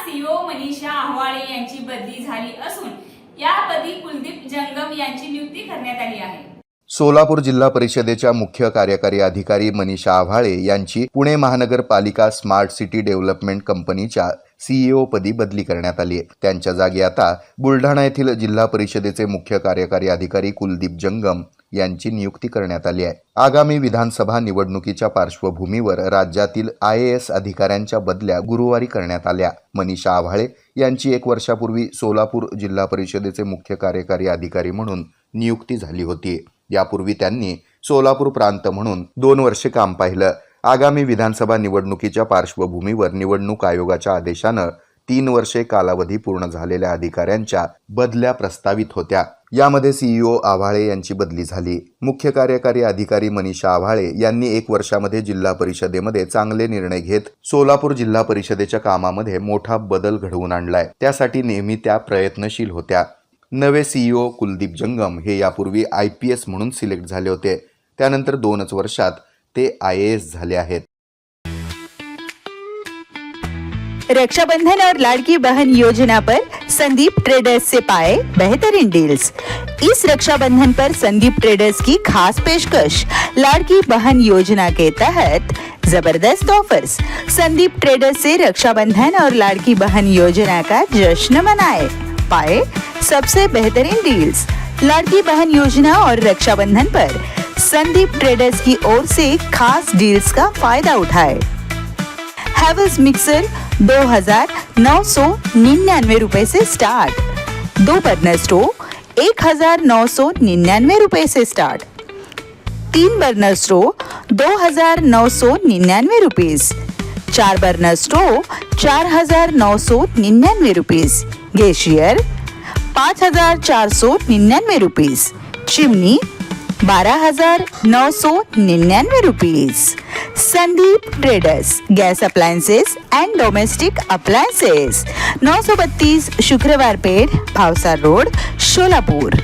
CO Manisha Avhale यांची बदली झाली असून यापदी कुलदीप जंगम यांची नियुक्ती करण्यात आली आहे. सोलापूर जिल्हा परिषदेच्या मुख्य कार्यकारी अधिकारी मनीषा आव्हाळे यांची पुणे महानगरपालिका स्मार्ट सिटी डेव्हलपमेंट कंपनीच्या सीईओ पदी बदली करण्यात आली आहे. त्यांच्या जागी आता बुलढाणा येथील जिल्हा परिषदेचे मुख्य कार्यकारी अधिकारी कुलदीप जंगम यांची नियुक्ती करण्यात आली आहे. आगामी विधानसभा निवडणुकीच्या पार्श्वभूमीवर राज्यातील आय ए एस अधिकाऱ्यांच्या बदल्या गुरुवारी करण्यात आल्या. मनीषा आव्हाळे यांची एक वर्षापूर्वी सोलापूर जिल्हा परिषदेचे मुख्य कार्यकारी अधिकारी म्हणून नियुक्ती झाली होती. यापूर्वी त्यांनी सोलापूर प्रांत म्हणून दोन वर्षे काम पाहिलं. आगामी विधानसभा निवडणुकीच्या पार्श्वभूमीवर निवडणूक आयोगाच्या आदेशानं तीन वर्षे कालावधी पूर्ण झालेल्या अधिकाऱ्यांच्या बदल्या प्रस्तावित होत्या. यामध्ये सीईओ आव्हाळे यांची बदली झाली. मुख्य कार्यकारी अधिकारी मनीषा आव्हाळे यांनी एक वर्षामध्ये जिल्हा परिषदेमध्ये चांगले निर्णय घेत सोलापूर जिल्हा परिषदेच्या कामामध्ये मोठा बदल घडवून आणलाय. त्यासाठी नेहमी त्या प्रयत्नशील होत्या. नवे सीईओ कुलदीप जंगम हे यापूर्वी आय पी एस म्हणून सिलेक्ट झाले होते. त्यानंतर दोनच वर्षात ते आय ए एस झाले आहेत. रक्षाबंधन और लाड़की बहन योजना पर संदीप ट्रेडर्स से पाए बेहतरीन डील्स इस रक्षाबंधन पर संदीप ट्रेडर्स की खास पेशकश लाड़की बहन योजना के तहत ज़बरदस्त ऑफर्स संदीप ट्रेडर्स से रक्षाबंधन और लाड़की बहन योजना का जश्न मनाए, पाए सबसे बेहतरीन डील्स लाड़की बहन योजना और रक्षाबंधन पर संदीप ट्रेडर्स की ओर से खास डील्स का फ़ायदा उठाए। हैवल्स मिक्सर दो हज़ार नौ सौ निन्यानवे रुपए से स्टार्ट दो बर्नर स्टोव एक हज़ार नौ सौ निन्यानवे रुपए से स्टार्ट तीन बर्नर स्टोव दो हज़ार नौ सौ निन्यानवे रुपीज़ चार बर्नर स्टोव चार हज़ार नौ सौ निन्यानवे रुपीज़ गेशियर पाच हज़ार चार सौ निन्यानवे रुपीज़ चिमनी बारह हज़ार नौ सौ निन्यानवे rupees Sandeep traders gas appliances and domestic appliances नौ सौ बत्तीस शुक्रवार पेड़, भावसार रोड, शोलापूर।